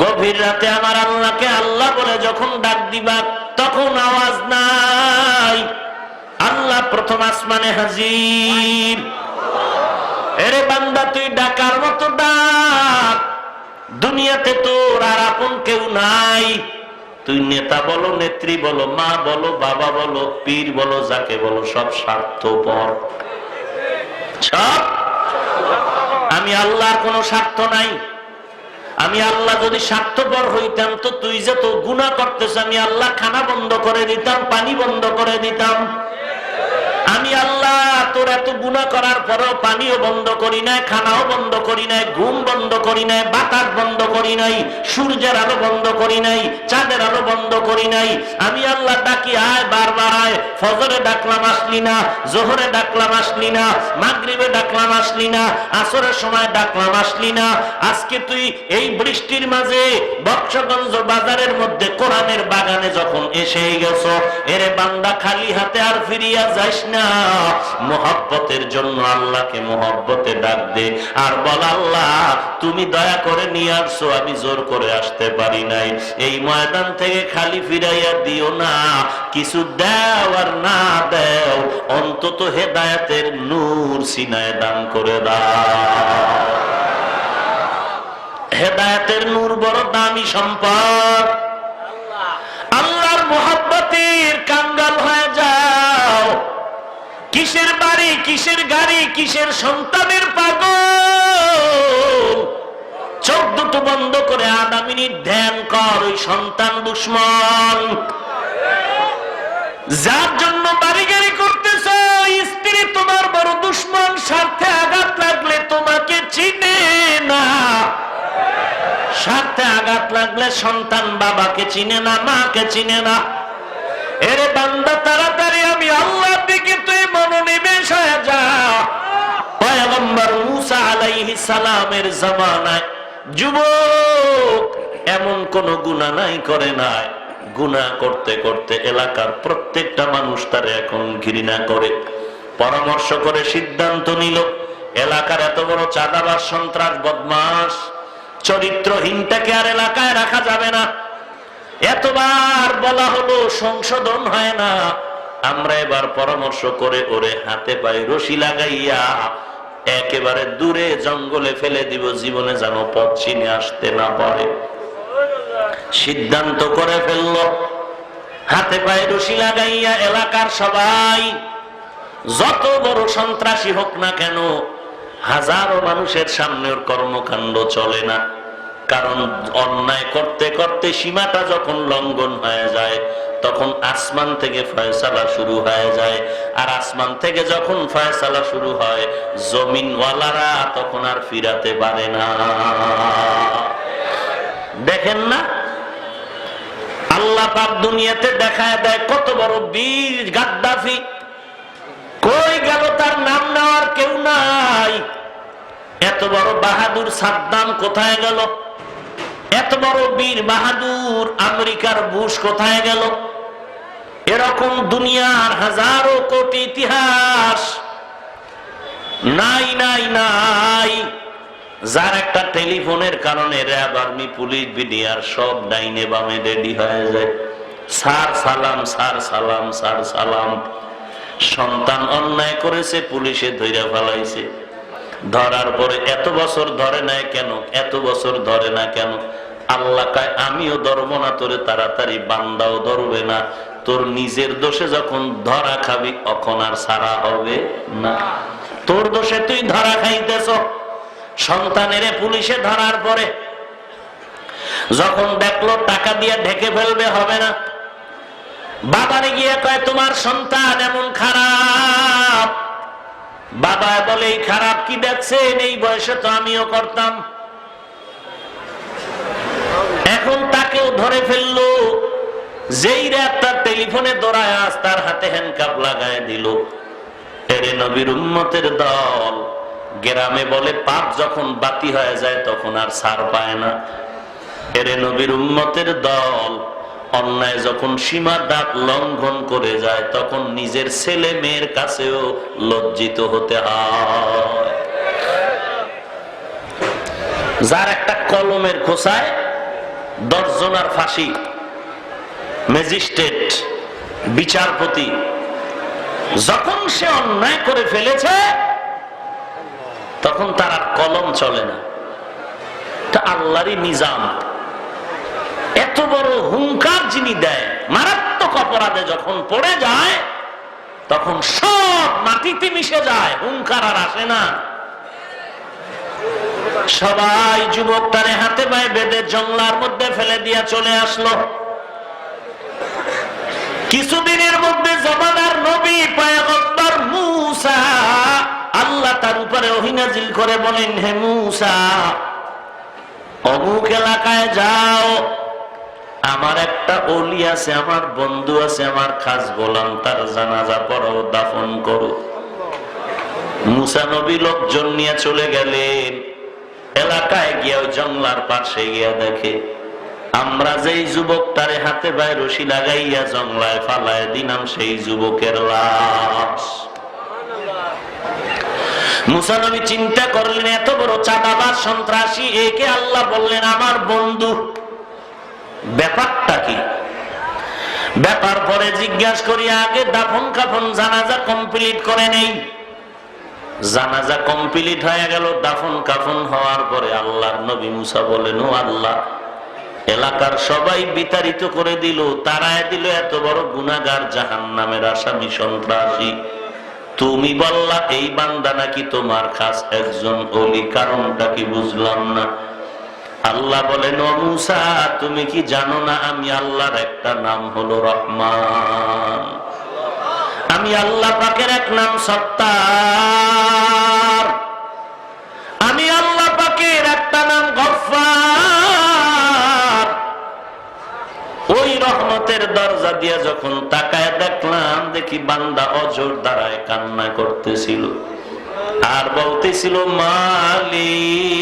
গভীর রাতে আমার আল্লাহকে আল্লাহ বলে যখন ডাক দিবা, তখন আওয়াজ নাই। আল্লাহ প্রথম আসমানে হাজির। এরে বান্দা, তুই ডাকার মতো ডাক। দুনিয়াতে তোর আর আপন কেউ নাই। তুই নেতা বলো, নেত্রী বলো, মা বলো, বাবা বলো, পীর বলো, যাকে বলো, সব স্বার্থপর। সব? আমি আল্লাহর কোনো স্বার্থ নাই। আমি আল্লাহ যদি স্বার্থপর হইতাম, তো তুই যে তো গুণা করতেছ, আমি আল্লাহ খানা বন্ধ করে দিতাম, পানি বন্ধ করে দিতাম। আমি আল্লাহ তোর এত গুণা করার পানিও বন্ধ করি নাই, খানাও বন্ধ করি নাই, ঘুম বন্ধ করি নাই, বাতাস বন্ধ করি নাই, সূর্যের আলো বন্ধ করি নাই, চাঁদের আলো বন্ধ করি নাই। আমি আল্লাহ ডাকি, আয় বারবার আয়। ফজরে ডাকলাম আসলি না, জোহরে ডাকলাম আসলি না ডাকলাম আসলি না, আসরের সময় ডাকলাম আসলি না। আজকে তুই এই বৃষ্টির মাঝে বক্সগঞ্জ বাজারের মধ্যে কোরআনের বাগানে যখন এসে গেছ, এরে বান্দা খালি হাতে আর ফিরিয়া যাইস না। মোহব্বতের জন্য আল্লাহকে মোহব্বতে ডাক দে। আর বল, আল্লাহ, তুমি দয়া করে নিয়ে আসছো আমি জোর করে আসতে পারি নাই। এই ময়দান থেকে খালি ফিরাইয়া দিও না, কিছু দেও আর না দেও। অন্তত হেদায়াতের নূর সিনায় দান করে দাও। হেদায়াতের নূর বড় দামি সম্পদ। আল্লাহর মোহাব্বতের কাঙ্গাল হয়ে কিসের বাড়ি, কিসের গাড়ি, কিসের সন্তানের পাগল? চোখ দুটো বন্ধ করে আধা মিনিট ধ্যান কর, ওই সন্তান দুশ্মন। যার জন্য বাড়ি গাড়ি করতেছ স্ত্রী তোমার বড় দুশ্মন, স্বার্থে আঘাত লাগলে তোমাকে চিনে না। স্বার্থে আঘাত লাগলে সন্তান বাবাকে চিনে না, মাকে চিনে না। এরে বান্দা, তাড়াতাড়ি আমি আল্লাহর দিকে তুই মনোনিবেশ হয়ে যা। পয়গম্বর মুসা সালামের যুবক এমন কোন গুনাহ নাই করে নাই। গুনাহ করতে করতে এলাকার প্রত্যেকটা মানুষ তার এখন ঘৃণা করে, পরামর্শ করে সিদ্ধান্ত নিল, এলাকার এত বড় চাঁদাবাস সন্ত্রাস বদমাস চরিত্রহীনটাকে আর এলাকায় রাখা যাবে না। এতবার বলা হলো সংশোধন হয় না। আমরা এবার পরামর্শ করে ওরে হাতে পায়ে রশি লাগাইয়া একেবারে দূরে জঙ্গলে ফেলে দিব, জীবনে যেন পথ চিনে আসতে না পারে। সিদ্ধান্ত করে ফেলল, হাতে পায়ে রশি লাগাইয়া এলাকার সবাই, যত বড় সন্ত্রাসী হোক না কেন, হাজারো মানুষের সামনে ওর কর্মকাণ্ড চলে না। কারণ অন্যায় করতে করতে সীমাটা যখন লঙ্ঘন হয়ে যায় তখন আসমান থেকে ফয়সালা শুরু হয়ে যায়। আর আসমান থেকে যখন ফয়সালা শুরু হয়, জমিনওয়ালারা তখন আর ফিরাতে পারে না। দেখেন না? আল্লাহ পাক দুনিয়াতে দেখায় দেয় কত বড় বীর গাদ্দাফি। কই গেল তার নাম নেওয়ার কেউ নাই। এত বড় বাহাদুর সাদ্দাম কোথায় গেল? এত বড় বীর বাহাদুর আমেরিকার বুশ কোথায় গেল? এরকম দুনিয়ার হাজারো কোটি ইতিহাস। নাই নাই নাই। যার একটা টেলিফোনের কারণে র্যাব আর্মি, পুলিশ, বিডিআর সব ডাইনে বামে রেডি হয়ে যায়। সার সালাম সার সালাম সার সালাম। সন্তান অন্যায় করেছে, পুলিশে ধৈর্য ফেলাইছে। ধরার পরে এত বছর ধরে নাই কেন? এত বছর ধরে না কেন? আল্লাহ কায়, আমিও ধরবো না, তোরে তাড়াতাড়ি বান্দাও ধরবে না। তোর নিজের দোষে যখন ধরা খাবি তখন আর সারা হবে না। তোর দোষে তুই ধরা খাইতেছ। সন্তানেরে পুলিশে ধরার পরে যখন দেখল টাকা দিয়ে ঢেকে ফেলবে, হবে না। বাবারে গিয়ে কয়, তোমার সন্তান এমন খারাপ। বাবা বলে, এই খারাপ কি দেখছেন এই বয়সে তো আমিও করতাম। এখন তাকেও ধরে ফেলল। যেই রাত তার টেলিফোনে দৌড়ায় আস তার হাতে হ্যান্ডকাপ লাগায় দিল। এরে নবীর উম্মতের দল, গ্রামে বলে পাপ যখন বাতি হয়ে যায়, তখন আর সার পায় না। এরে নবীর উম্মতের দল, অন্যায় যখন সীমা দাঁত লঙ্ঘন করে যায়, তখন নিজের ছেলে মেয়ের কাছেও লজ্জিত হতে হয়। যার একটা কলমের খোসায় দশজনার ফাঁসি। ম্যাজিস্ট্রেট, বিচারপতি, যখন সে অন্যায় করে ফেলেছে, তখন তার আর কলম চলে না। আল্লাহরই নিজাম। এত বড় হুঙ্কার যিনি দেয়, মারাত্মক অপরাধে যখন পড়ে যায়, তখন সব মাটিতে মিশে যায় হুঙ্কার আর আসে না। সবাই যুবক তারে হাতে পায়ে বেঁধে জংলার মধ্যে ফেলে দিয়া চলে আসলো। কিছুদিনের মধ্যে জমানার নবী পায়গম্বর মুসা, আল্লাহ তার উপরে অহিনাজিল করে বলেন, হে মুসা, অমুক এলাকায় যাও। আমার একটা অলি আছে, আমার বন্ধু আছে, আমার খাস গোলাম, তার জানাজা পড়াও দাফন করো। মুসা নবী লোকজন নিয়ে চলে গেলেন। এলাকায় গিয়ে জংলার পাশে গিয়া দেখে আমরা যেই যুবক তারে হাতে পায়ে রশি লাগাইয়া জংলায় ফালায় দিলাম সেই যুবকের লাশ। মুসা নবী চিন্তা করলেন, এত বড় চাঁদাবাজ সন্ত্রাসী, একে আল্লাহ বললেন, আমার বন্ধু। ব্যাপারটা কি? ব্যাপার পরে জিজ্ঞাসা করি, আগে দাফন কাফন জানাজা কমপ্লিট করে নেই? জানাজা কমপ্লিট হয়ে গেল, দাফন কাফন হওয়ার পরে আল্লাহর নবী মুসা বলেন ও আল্লাহ এলাকার সবাই বিতাড়িত করে দিল, তারায় দিল, এত বড় গুনাগার জাহান নামের আসামি সন্ত্রাসী। তুমি বললা, এই বান্দা নাকি তোমার খাস একজন অলি, কারণটা কি বুঝলাম না। আল্লাহ বলেন, ও মুসা, তুমি কি জানো না, আমি আল্লাহর একটা নাম হলো রহমান। আমি আল্লাহ পাকের এক নাম সত্তার। আমি আল্লাহ পাকের একটা নাম গফার রহমতের দরজা দিয়ে যখন তাকায় দেখলাম, দেখি বান্দা অজর দ্বারায় কান্না করতেছিল। আর বলতেছিল, মালিক,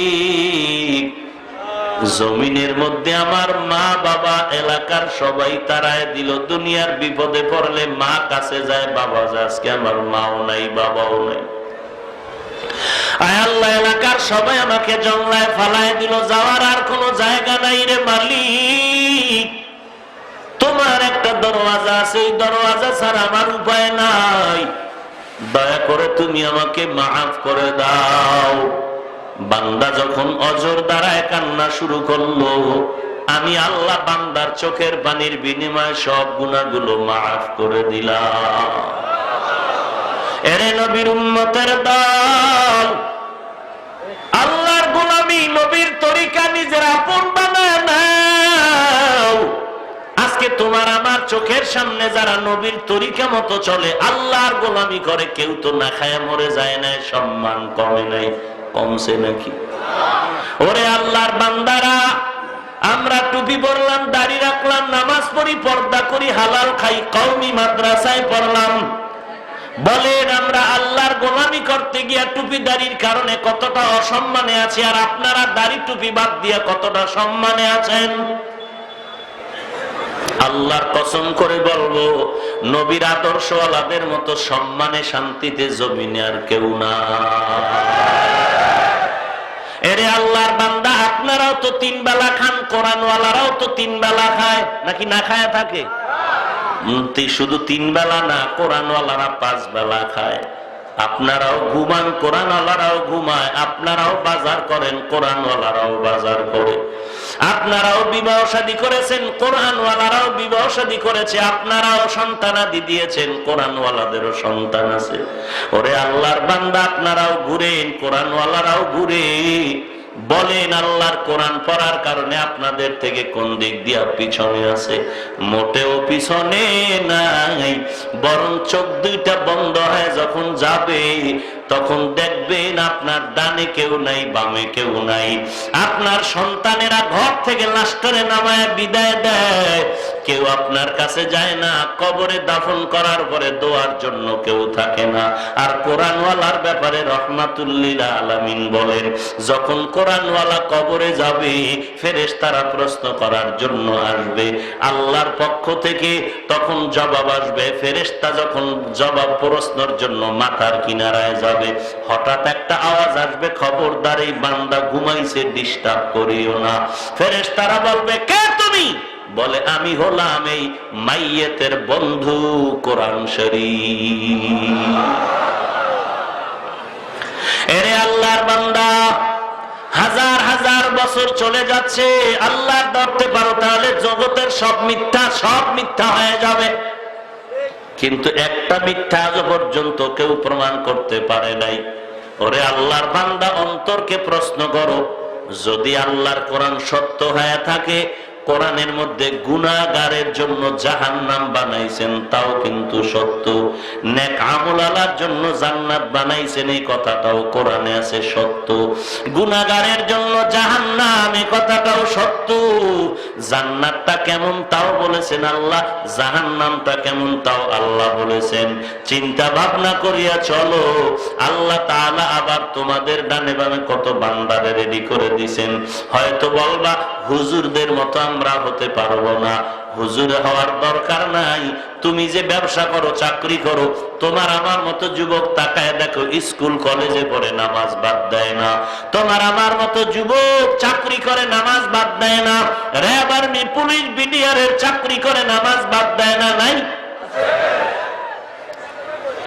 জমিনের মধ্যে আমার মা বাবা এলাকার সবাই তারায় দিল। দুনিয়ার বিপদে পড়লে মা কাছে যায়, বাবা, আজকে আমার মাও নাই, বাবাও নাই। আয় আল্লাহ, এলাকার সবাই আমাকে জংলায় ফালায় দিল। যাওয়ার আর কোনো জায়গা নাই রে মালিক। তোমার একটা দরওয়াজা আছে, এই দরওয়াজা ছাড়া আমার উপায় নাই। দয়া করে তুমি আমাকে মাফ করে দাও। বান্দা যখন অজর দ্বারায় কান্না শুরু করল, আমি আল্লাহ বান্দার চোখের পানির বিনিময়ে সব গুণাগুলো মাফ করে দিলাম। এরে নবীর উম্মতের দল, আল্লাহর গোলামি চোখের সামনে যারা নবীর তরিকা মতো চলে, আল্লাহর গোলামি করে, কেউ তো না খায় মরে যায় না সম্মান কমে নাই। কমছে নাকি? ওরে আল্লাহর বান্দারা, আমরা টুপি পরলাম, দাড়ি রাখলাম, নামাজ পড়ি, পর্দা করি, হালাল খাই, কওমি মাদ্রাসায় পড়লাম। বলেন, আমরা আল্লাহর গোলামি করতে গিয়া টুপি দাড়ির কারণে কতটা অসম্মানে আছি, আর আপনারা দাড়ি টুপি বাদ দিয়া কতটা সম্মানে আছেন? আল্লাহর কসম করে বলব, নবীর আদর্শওয়ালাদের মতো সম্মানে শান্তিতে জমিনে আর কেউ না। এরে আল্লাহর বান্দা, আপনারাও তো তিন বেলা খান, কোরআনওয়ালারাও তো তিন বেলা খায়, নাকি না খায় থাকে? শুধু তিন বেলা না, কোরআনওয়ালারা পাঁচ বেলা খায়। আপনারাও ঘুমান, কোরআনওয়ালারাও ঘুমায়, আপনারাও বাজার করেন, কোরআনওয়ালারাও বাজার করে। আপনারাও বিবাহ শাদী করেছেন, কোরআনওয়ালারাও বিবাহ শাদী করেছে, আপনারাও সন্তান আদি দিয়েছেন, কোরআনওয়ালাদেরও সন্তান আছে। ওরে আল্লাহর বান্দা, আপনারাও ঘুরেন, কোরআনওয়ালারাও ঘুরে। বলেন আল্লাহর কোরআন পড়ার কারণে আপনাদের থেকে কোন দিক দিয়া পিছনে আছে? মোটেও পিছনে নাই, বরং চোখ দুইটা বন্ধ হয়ে যখন যাবে তখন দেখবেন আপনার ডানে কেউ নাই, বামে কেউ নাই। আপনার সন্তানেরা ঘর থেকে লাস্টারে নামায় বিদায় দেয়। কেউ আপনার কাছে যায় না, কবরে দাফন করার পরে দোয়ার জন্য কেউ থাকে না। আর কোরআনওয়ালার ব্যাপারে রহমাতুল্লিল আলামিন বলেন, যখন কোরআনওয়ালা কবরে যাবে ফেরেশ তারা প্রশ্ন করার জন্য আসবে। আল্লাহর পক্ষ থেকে তখন জবাব আসবে, ফেরেশতা যখন জবাব প্রশ্নর জন্য মাথার কিনারায় যাবে। হঠাৎ একটা আওয়াজ আসবে, খবরদার এই বান্দা ঘুমাইছে ডিস্টার্ব করিও না। ফেরেশতারা বলবে, কে তুমি? বলে, আমি হলাম এই মাইয়েতের বন্ধু কোরআন এরে আল্লাহর বান্দা, হাজার হাজার বছর চলে যাচ্ছে আল্লাহ ধরতে পারো, তাহলে জগতের সব মিথ্যা সব মিথ্যা হয়ে যাবে। কিন্তু একটা মিথ্যা আজ পর্যন্ত কেউ প্রমাণ করতে পারে নাই। ওরে আল্লাহর বান্দা, অন্তরকে প্রশ্ন করো, যদি আল্লাহর কোরআন সত্য হয়ে থাকে কোরআনের মধ্যে গুনাগারের জন্য জাহান্নাম বানাইছেন, তাও কিন্তু সত্য। নেক আমলালার জন্য জান্নাত বানাইছেন, এই কথাটাও কোরআনে আছে সত্য। গুনাগারের জন্য জাহান্নাম, এই কথাটাও সত্য। জান্নাতটা কেমন তাও বলেছেন আল্লাহ, জাহান্নামটা কেমন তাও আল্লাহ বলেছেন। চিন্তা ভাবনা করিয়া চলো, আল্লাহ তাআলা আবার তোমাদের ডানে বামে কত বান্দারে রেডি করে দিছেন। হয়তো বলবা, হুজুরদের মতো আমরা হতে পারব না। হুজুরে হওয়ার দরকার নাই। তুমি যে ব্যবসা করো, চাকরি করো, তোমার আমার মতো যুবক তাকায় দেখো, স্কুল, কলেজে পড়ে নামাজ বাদ দেয় না। তোমার আমার মতো যুবক চাকরি করে নামাজ বাদ দেয় না। র্যাব আর্মি, পুলিশ, বিডিআরের চাকরি করে নামাজ বাদ দেয় না, নাই?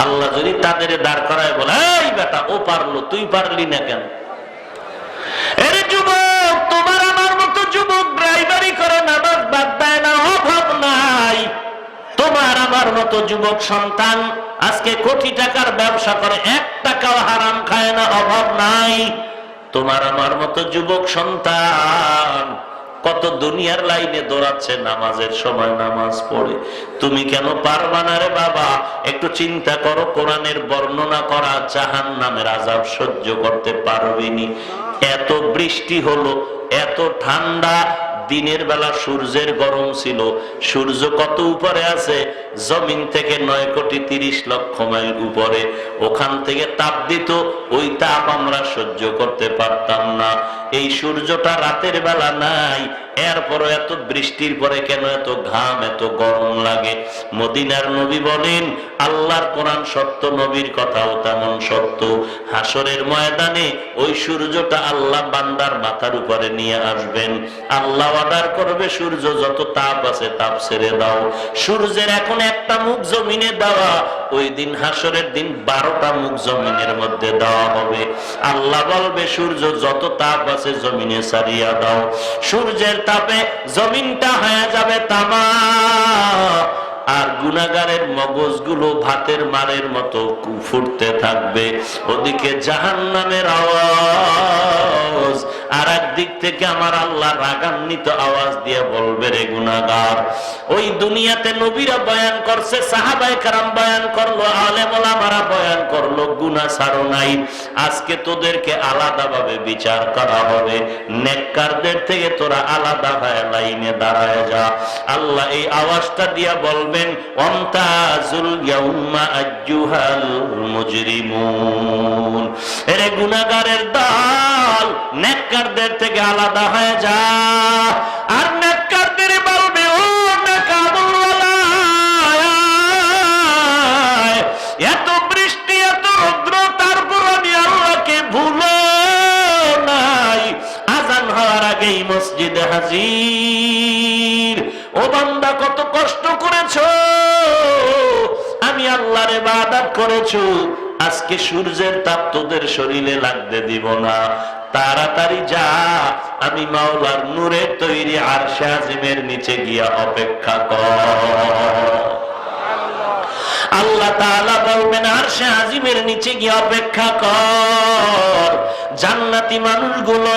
আল্লাহ যদি তাদের দাঁড় করায় বলে, এই বেটা, ও পারল, তুই পারলি না কেন? এর যুবক, তোমার আমার মতো যুবক মতো যুবক সন্তান, আজকে কোটি টাকার ব্যবসা করে, এক টাকাও হারাম খায় না, অভাব নাই। তোমার আমার মতো যুবক সন্তান, কত দুনিয়ার লাইনে দৌড়াচ্ছে, নামাজের সময় নামাজ পড়ে। তুমি কেন পারবা না রে বাবা? একটু চিন্তা করো, কোরআনের বর্ণনা করা জাহান নামের আজাব সহ্য করতে পারবিনি এত বৃষ্টি হলো, এত ঠান্ডা দিনের বেলা সূর্যের গরম ছিল। সূর্য কত উপরে আছে? জমিন থেকে নয় কোটি তিরিশ লক্ষ মাইল উপরে। ওখান থেকে তাপ দিত, ওই তাপ আমরা সহ্য করতে পারতাম না। এই সূর্যটা রাতের বেলা নাই। এরপরও এত বৃষ্টির পরে কেন এত ঘাম, এত গরম লাগে? মদিনার নবী বলেন, আল্লাহর কোরআন সত্য, নবীর কথাও তেমন সত্য। হাসরের ময়দানে ওই সূর্যটা আল্লাহ বান্দার মাথার উপরে নিয়ে আসবেন। আল্লাহ অর্ডার করবে সূর্য, যত তাপ আছে তাপ ছেড়ে দাও। সূর্যের এখন একটা মুখ জমিনে দেওয়া ওই দিন হাসরের দিন বারোটা মুখ জমিনের মধ্যে দেওয়া হবে। আল্লাহ বলবে, সূর্য যত তাপ আছে জমিনে সারিয়া দাও। সূর্যের তাপে জমিনটা হয়ে যাবে তামা। আর গুনাগারের মগজগুলো ভাতের মারের মতো ফুটতে থাকবে। ওদিকে জাহান নামের আওয়াজ আর একদিক থেকে আমার আল্লাহ রাগান্বিত আওয়াজ দিয়ে বলবে, রে গুনাগার ওই দুনিয়াতে নবীরা বয়ান করছে সাহাবাই কারাম বয়ান করল, আলেমোলামারা বয়ান করল গুনা ছাড়ো নাই। আজকে তোদেরকে আলাদাভাবে বিচার করা হবে। নেককারদের থেকে তোরা আলাদা হয়ে লাইনে দাঁড়ায় যা। আল্লাহ এই আওয়াজটা দিয়া বলবেন, অমতাজুল ইয়াউমা আজ্জুহাল মুজরিমুন। এরে গুনাহগারের দল নেককারদের থেকে আলাদা হয়ে যা। আর নেককারদের বলবে ও এত বৃষ্টি, এত রৌদ্র তারপর আমি আল্লাহকে ভুলো নাই। আজান হওয়ার আগেই মসজিদে হাজির। ও বান্দা, কত কষ্ট করেছ। আমি আল্লাহর ইবাদত করেছ। আজকে সূর্যের তাপ তোদের শরীরে লাগতে দিব না। তাড়াতাড়ি যা। আমি মাওলার নূরের তৈরি আর শাহিমের নিচে গিয়া অপেক্ষা কর। আল্লাহ বলবেন আর সে আজিমের নিচে গিয়ে অপেক্ষা কর। জান্নাতি মানুষগুলো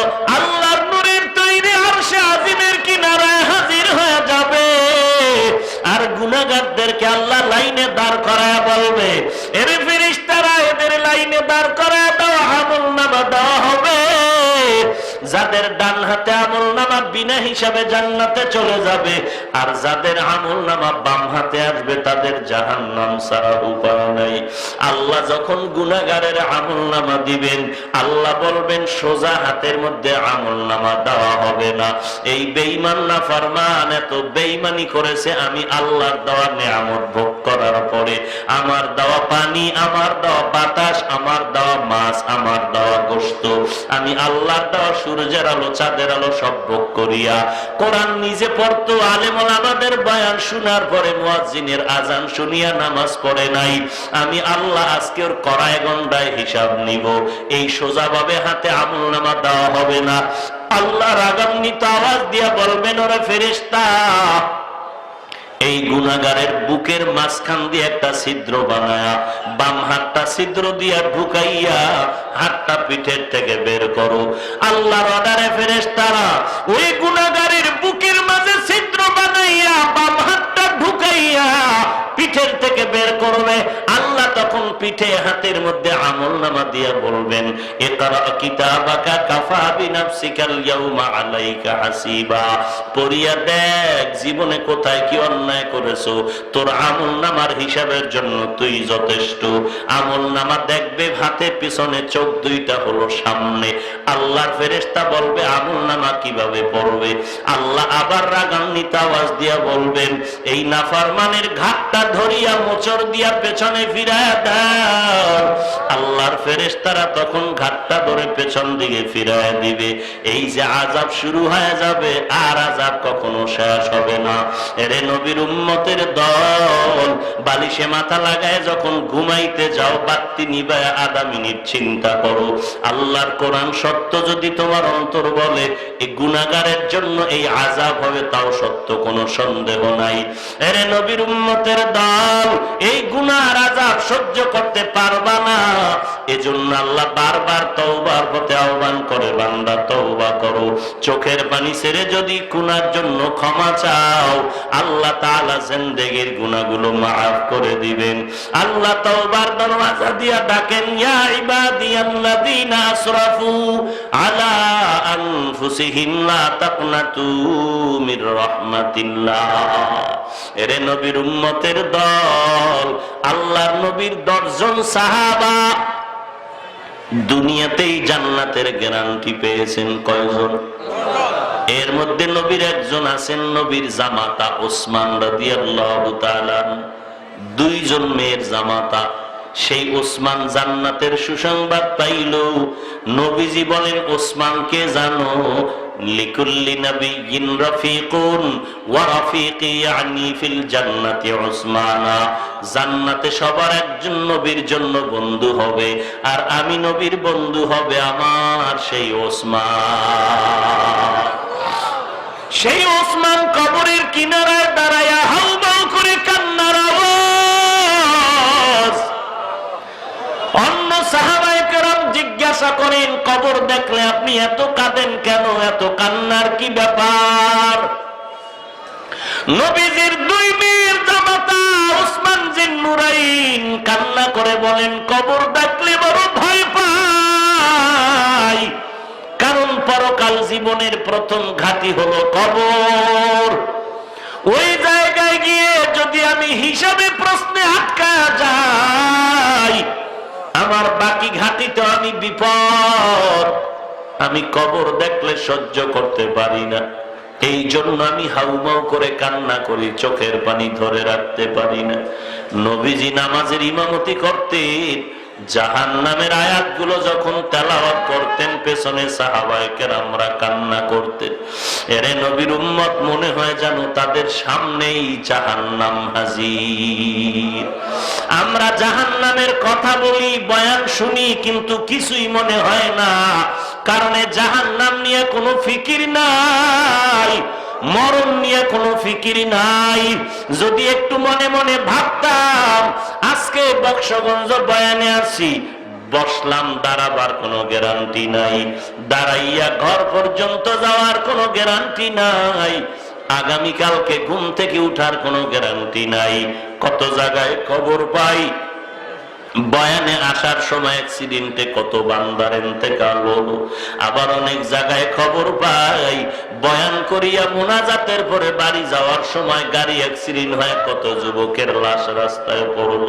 তৈরি আর সে আজিমের কিনারায় হাজির হয়ে যাবে। আর গুনাহগারদেরকে আল্লাহ লাইনে দাঁড় করায় বলবে যাদের ডান হাতে আমল নামা বিনা হিসাবে জান্নাতে চলে যাবে। আর যাদের আমল নামা বাম হাতে আসবে, তাদের জাহান নাম ছাড়া উপায় নাই। আল্লাহ যখন গুনাগারের আমল নামা দিবেন, আল্লাহ বলবেন, সোজা হাতের মধ্যে আমল নামা দেওয়া হবে না। এই বেইমান না ফরমান, এত বেইমানি করেছে, আমি আল্লাহর দেওয়া নিয়ামত ভোগ করার পরে আমার দেওয়া পানি, আমার দেওয়া বাতাস, আমার দেওয়া মাছ, আমার দেওয়া গোস্ত আমি আল্লাহর দেওয়া সূর্যের আলো, চাঁদের আলো সব ভোগ করিয়া কোরআন নিজে পড়তো আলেমল আমাদের বয়ান শোনার পরে মুয়াজ্জিনের আজান শুনিয়া নামাজ পড়ে নাই। আমি আল্লাহ আজকে ওর করায় গন্ডায় হিসাব নিব। এই সোজাভাবে হাতে আমল নামা দেওয়া হবে না। আল্লাহ রাগান্বিত আওয়াজ দিয়া বলবেন, ওরা ফেরেস্তা এই গুণাগারের বুকের মাঝখান দিয়ে একটা ছিদ্র বানায়া, বাম হাতটা ছিদ্র দিয়া ঢুকাইয়া হাতটা পিঠের থেকে বের করো। আল্লাহর ফেরেস তারা ওই গুণাগারের বুকের মাঝে ছিদ্র বানাইয়া বাম হাতটা ঢুকাইয়া পিঠের থেকে বের করবে। আল্লাহ তখন পিঠে হাতের মধ্যে আমল নামা দিয়া বলবেন হাসিবা। পড়িয়া দেখ, জীবনে কোথায় কি অন্যায় করেছ? তোর আমল নামার হিসাবের জন্য তুই যথেষ্ট। আমল নামা দেখবে, হাতে পিছনে চোখ দুইটা হলো সামনে। আল্লাহর ফেরেশতা বলবে আমল নামা কীভাবে পড়বে? আল্লাহ আবার রাগান্বিত আওয়াজ দিয়া বলবেন, এই নাফরমানের ঘাটটা ধরিয়া মোচর দিয়া পেছনে ফিরায় আল্লাহর তখন ঘাটটা ধরে পেছন দিকে ফিরায় দিবে। এই যে আজাব শুরু হয়ে যাবে, আর আজাব কখনো শেষ হবে না। এরে নবীর উম্মতের দল, বালিশে মাথা লাগায় যখন ঘুমাইতে যাও, বাত্তি নিবায় আধা মিনিট চিন্তা করো। আল্লাহর কোরআন সত্য যদি তোমার অন্তর বলে এই গুনাগারের জন্য এই আজাব হবে, তাও সত্য কোনো সন্দেহ নাই। এরে নবীর উম্মতের দল এই গুনার আজাব সহ্য করতে পারবা না। এজন্য আল্লাহ বারবার তওবার পথে আহ্বান করে, বান্দা, তওবা করো। চোখের পানি ছেড়ে যদি গুনার জন্য ক্ষমা চাও, আল্লাহ তাআলা জিন্দেগীর গুনাহগুলো মাফ করে দিবেন। আল্লাহ তওবার দরওয়াজা দিয়া ডাকেন, ইয়া ইবাদিয়াল্লাযীনা আসরাফু আলা আনফুসিহিম লা তাকনাতু মির রাহমাতিল্লাহ। এরে নবীর উম্মতের দল, আল্লাহর নবীর দশজন সাহাবা দুনিয়াতেই জান্নাতের গ্যারান্টি পেয়েছেন কয়জন? এর মধ্যে নবীর একজন আছেন, নবীর জামাতা ওসমান রাদিয়াল্লাহু তাআলা। দুইজন মেয়ের জামাতা। সেই ওসমান জান্নাতের সুসংবাদ পাইল, নবীজি বলেন ওসমানকে জানো? লিকুল্লি জান্নাতে সবার একজন নবীর জন্য বন্ধু হবে, আর আমি নবীর বন্ধু হবে আমার সেই ওসমান। সেই ওসমান কবরের কিনারায় দাঁড়ায়া জিজ্ঞাসা করেন, কবর দেখলে আপনি এত কাঁদেন কেন? এত কান্নার কি ব্যাপার? নবীজির দুই মেয়ের জামাতা ওসমান জিন নুরাইন কান্না করে বলেন, কবর দেখলে বড় ভয় পাই। কারণ পরকাল জীবনের প্রথম ঘাটি হলো কবর। ওই জায়গায় গিয়ে যদি আমি হিসাবে প্রশ্নে আটকা যাই আমার বাকি ঘাটিতে আমি বিপদ। আমি কবর দেখলে সহ্য করতে পারি না। এই জন্য আমি হাউমাউ করে কান্না করি, চোখের পানি ধরে রাখতে পারি না। নবীজি নামাজের ইমামতি করতেন জাহান নামের আয়াতগুলো যখন তেলাওয়াত করতেন, পেছনে সাহাবায়ে কেরামরা কান্না করতেন। এরে নবীর উম্মত মনে হয় জানো তাদের সামনেই জাহান্নাম হাজির। আমরা জাহান্নামের কথা বলি, বয়ান শুনি, কিন্তু কিছুই মনে হয় না। কারণে জাহান্নাম নিয়ে কোনো ফিকির নাই। মরণ নিয়ে কোনো ফিকির নাই। যদি একটু মনে মনে ভাবতাম, আজকে বক্সগঞ্জ বয়ানে আছি, বসলাম, দাঁড়াবার কোনো গ্যারান্টি নাই। দাঁড়াইয়া ঘর পর্যন্ত যাওয়ার কোনো গ্যারান্টি নাই। আগামীকালকে ঘুম থেকে উঠার কোনো গ্যারান্টি নাই। কত জায়গায় খবর পাই বয়ানে আসার সময় অ্যাক্সিডেন্টে কত বান্দার এতেকাল হলো। আবার অনেক জায়গায় খবর পাই, বয়ান করিয়া মোনাজাতের পরে বাড়ি যাওয়ার সময় গাড়ি অ্যাক্সিডেন্ট হয় কত যুবকের লাশ রাস্তায় পড়ল।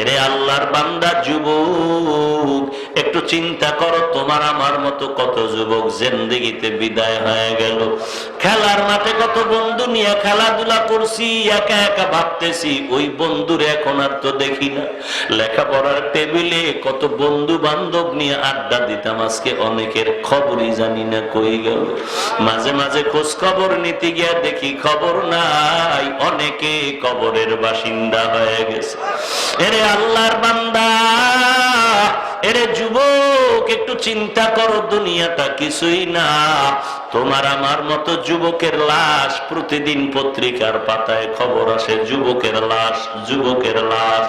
এরে আল্লাহর বান্দা যুবক, একটু চিন্তা করো, তোমার আমার মতো কত যুবক জেন্দিগিতে বিদায় হয়ে গেল। খেলার মাঠে কত বন্ধু নিয়ে খেলাধুলা করছি, একা একা ভাবতেছি, ওই বন্ধুর এখন আর তো দেখি না। লেখাপড়ার টেবিলে কত বন্ধু বান্ধব নিয়ে আড্ডা দিতাম। আজকে অনেকের খবরই জানি না কই গেল। মাঝে মাঝে খোঁজ খবর নিতে গিয়া দেখি খবর নাই। অনেকে কবরের বাসিন্দা হয়ে গেছে। এরে আল্লাহর বান্দা এরে যুবক, একটু চিন্তা করো, দুনিয়াটা কিছুই না। তোমার আমার মতো যুবকের লাশ প্রতিদিন পত্রিকার পাতায় খবর আসে, যুবকের লাশ যুবকের লাশ।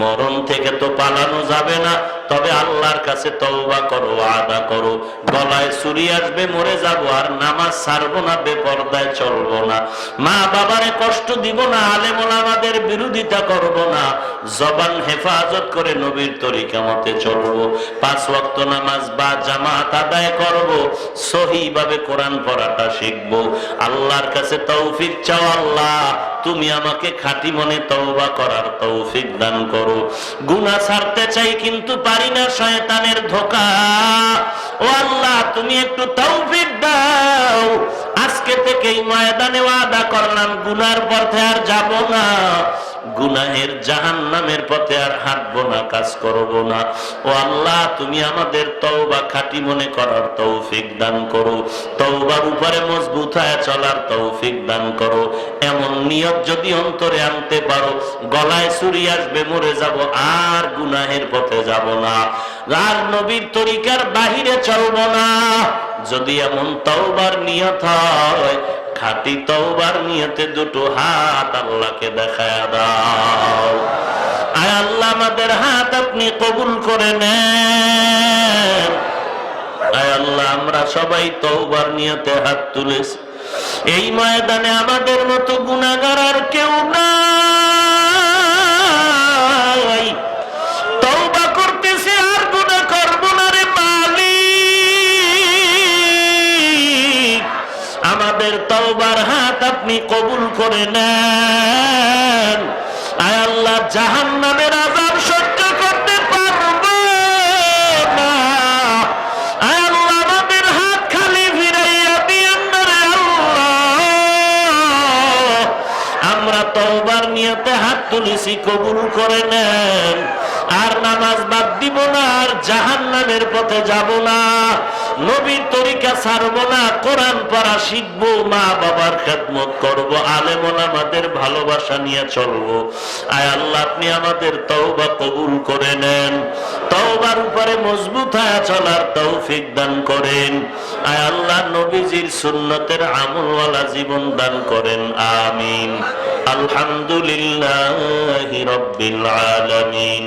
মরণ থেকে তো পালানো যাবে না তবে আল্লাহর কাছে তওবা করো আদা করো। গলায় চুরি আসবে, মরে যাব, আর নামাজ ছাড়বো না, বেপর্দায় চলবো না। মা বাবারে কষ্ট দিব না আলেমন আমাদের বিরোধিতা করব না। জবান হেফাজত করে নবীর তরিকা মতে চলবো। পাঁচ ওয়াক্ত নামাজ বা জামাত আদায় করব। সহি ভাবে কোরআন পড়াটা শিখব। আল্লাহর কাছে তৌফিক চাও আল্লাহ, তুমি আমাকে খাঁটি মনে তওবা করার তৌফিক দান করো। গুনাহ ছাড়তে চাই কিন্তু পারি না শয়তানের ধোকা। ও আল্লাহ তুমি একটু তৌফিক দাও। আজকে থেকেই ময়দানে ওয়াদা করলাম, গুনার পথে আর যাব না। গুনাহের জাহান নামের পথে আর হাঁটবো না, কাজ করব না। ও আল্লাহ, তুমি আমাদের তওবা খাঁটি মনে করার তৌফিক দান করো। তওবার উপরে মজবুত হয়ে চলার তৌফিক দান করো। এমন নিয়ত যদি অন্তরে আনতে পারো, গলায় চুরি আসবে, মরে যাব, আর গুনাহের পথে যাব না। আর নবীর তরিকার বাহিরে চলব না। যদি এমন তওবার নিয়ত হয়, খাটি তওবার নিয়তে দুটো হাত আল্লাহকে দেখায় দাও। আয় আল্লাহ, আমাদের হাত আপনি কবুল করে নেন। আয় আল্লাহ, আমরা সবাই তওবার নিয়তে হাত তুলেছি। এই ময়দানে আমাদের মতো গুনাহগার আর কেউ নাই। তওবার হাত আপনি কবুল করে নেন। আয় আল্লাহ জাহান্নামের আযাব সহ্য করতে পারব না। আয় আল্লাহ আমাদের হাত খালি ফিরাইয়া দিয়েন রে আল্লাহ। আমরা তওবার নিয়তে হাত তুলেছি, কবুল করে নেন। আর নামাজ বাদ দিব না, আর জাহান্নামের পথে যাব না। নবীর তরিকা ছাড়ব না কোরআন পড়া শিখবো মা বাবার খেদমত করব আলেমন আমাদের ভালোবাসা নিয়ে চলবো আয় আল্লাহ আপনি আমাদের তওবা কবুল করে নেন তওবার উপরে মজবুত হয়ে চলার তৌফিক দান করেন আয় আল্লাহ নবীজির সুন্নতের আমলওয়ালা জীবন দান করেন আমিন আলহামদুলিল্লাহি রাব্বিল আলামিন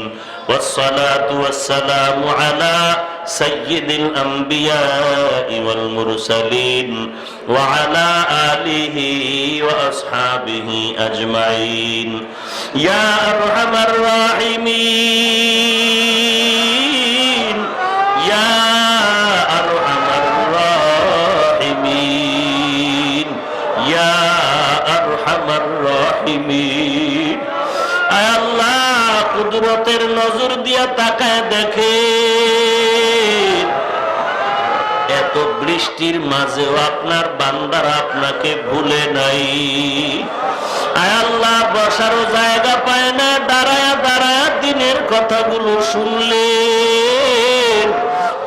والصلاة والسلام على سيد الأنبياء والمرسلين وعلى آله وأصحابه أجمعين يا أرحم الراحمين يا أرحم الراحمين يا أرحم الراحمين আয় আল্লাহ কুদরতের নজর দিয়া তাকায় দেখে এত বৃষ্টির মাঝেও আপনার বান্দারা আপনাকে ভুলে নাই। আল্লাহ, বসারও জায়গা পায় না, দাঁড়ায়া দাঁড়ায়া দিনের কথাগুলো শুনলেন।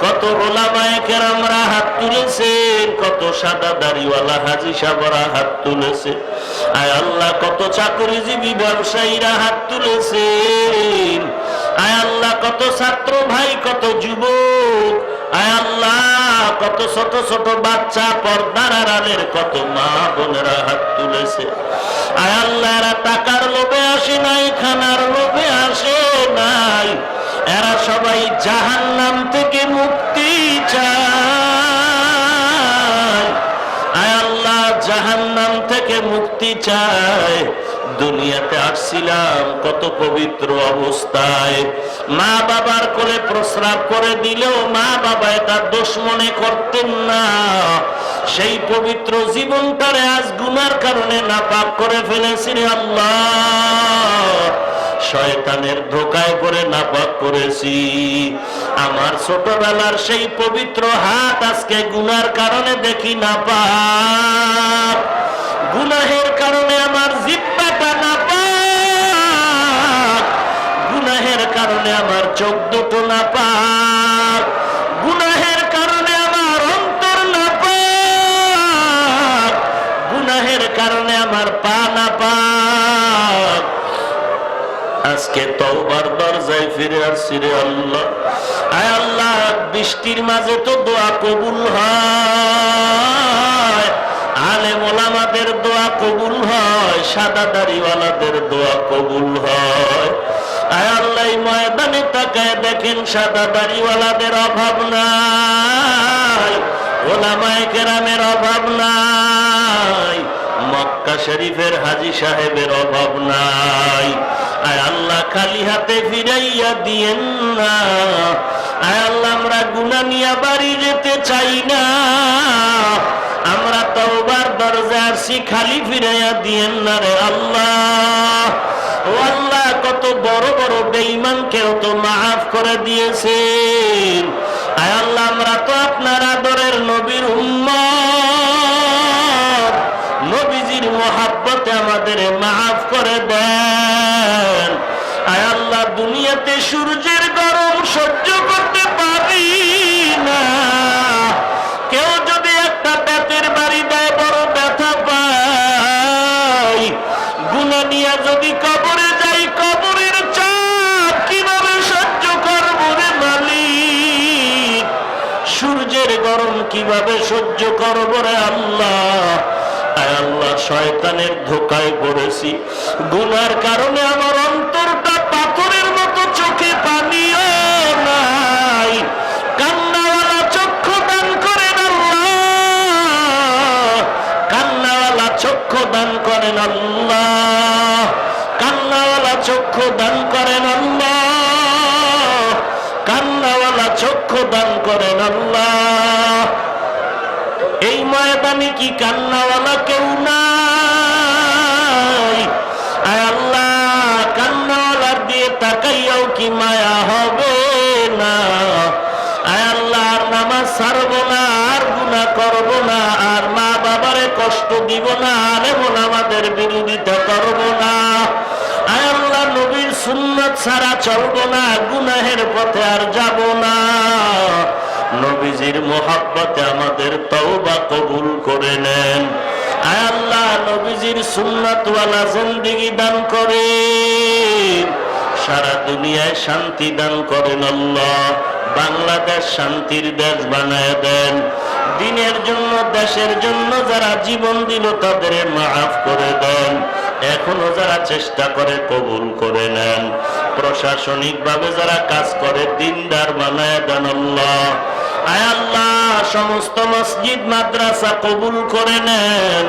কত ওলামায়ে কেরামরা হাত তুলেছেন, কত সাদা দাড়িওয়ালা হাজি সাবরা হাত তুলেছে। আয় আল্লাহ, কত চাকরিজীবী ব্যবসায়ীরা হাত তুলেছেন। আয় আল্লাহ, কত ছাত্র ভাই, কত যুবক। আয় আল্লাহ কত ছোট ছোট বাচ্চা পর্দার আড়ালের কত মা বোনেরা হাত তুলেছে। আয় আল্লাহ, এরা টাকার লোভে আসে নাই, খানার লোভে আসে নাই। এরা সবাই জাহান্নাম থেকে মুক্তি চায়। আয় আল্লাহ, জাহান্নাম থেকে মুক্তি চায়। দুনিয়াতে আসছিলাম, কত পবিত্র অবস্থায়। মা বাবার করে প্রস্রাব করে দিলেও মা বাবা এটা দোষ মনে করতেন না। সেই পবিত্র জীবনটারে আজ গুনার কারণে নাপাক করে ফেলেছি আল্লাহ। শয়তানের ধোকায় পড়ে নাপাক করেছি। আমার ছোটবেলার সেই পবিত্র হাত আজকে গুনার কারণে দেখি না পাক গুনাহের কারণে কারণে আমার চোখ দুটো না পাক গুনাহের কারণে আমার অন্তর না পাক গুনাহের কারণে আমার পা না পাক আজকে তওবার দরজায় ফিরে আসছি রে আল্লাহ। আয় আল্লাহ, বৃষ্টির মাঝে তো দোয়া কবুল হয়। আলেম ওলামাদের দোয়া কবুল হয় সাদা দাড়িওয়ালাদের দোয়া কবুল হয়। আল্লাহ ময়দানে তাকায় দেখেন সাদা দাড়িওয়ালাদের অভাব নাই, ওলামায়ে কেরামের অভাব নাই, মক্কা শরীফের হাজি সাহেবের অভাব নাই। আয় আল্লাহ খালি হাতে ফিরাইয়া দিয়েন না, আয় আল্লাহ আমরা গুনা নিয়ে বাড়ি যেতে চাই না, আমরা তওবার দরজা আসছি খালি ফিরাইয়া দিয়েন না রে আল্লাহ। ও আল্লাহ বড় বড় বেঈমানকেও তো মাফ করে দিয়েছেন। আয় আল্লাহ, আমরা তো আপনার আদরের নবীর উম্মত। নবীজির মহাব্বতে আমাদের মাফ করে দেন। আয় আল্লাহ, দুনিয়াতে সূর্যের গরম সহ্য করতে করব আল্লাহ। আল্লাহ, শয়তানের ধোকায় পড়েছি। গুনার কারণে আমার অন্তরটা পাথরের মতো চোখে পানিও নাই। কান্নাওয়ালা চক্ষু দান করেন কান্নাওয়ালা চক্ষু দান করেন কান্নাওয়ালা চক্ষু দান করেন এই ময়দানে কি কান্নাওয়ালা কেউ নাই? আয় আল্লাহ, কান্নাওয়ালার দিয়ে তাকাইয়াও কি মায়া হবে না? আয় আল্লাহ, আর নামাজ ছাড়বো না, আর গুণা করব না, আর মা বাবারে কষ্ট দিব না, আর এমন আমাদের বিরোধিতা করব না। আয় আল্লাহ, নবীর সুন্নত ছাড়া চলবো না, গুনাহের পথে আর যাব না। নবীজির মোহাব্বতে আমাদের তওবা কবুল করে নেন। আয় আল্লাহ, নবীজির সুন্নতওয়ালা জিন্দেগি দান করেন। সারা দুনিয়ায় শান্তি দান করেন আল্লাহ। বাংলাদেশ শান্তির দেশ বানায় দেন। দিনের জন্য, দেশের জন্য যারা জীবন দিল তাদের মাফ করে দেন। এখনও যারা চেষ্টা করে কবুল করে নেন। প্রশাসনিকভাবে যারা কাজ করে, দিনদার বানায় দেন আল্লাহ। আয় আল্লাহ, সমস্ত মসজিদ, মাদ্রাসা কবুল করে নেন।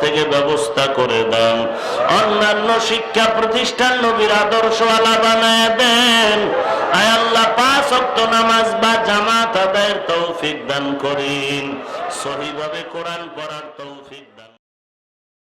থেকে ব্যবস্থা করে দেন অন্যান্য শিক্ষা প্রতিষ্ঠান আদর্শ বানায় দেন। পাঁচ নামাজ বা জামাত আদায়ের তৌফিক দান করিন। সহিভাবে কোরআন তৌফিক দান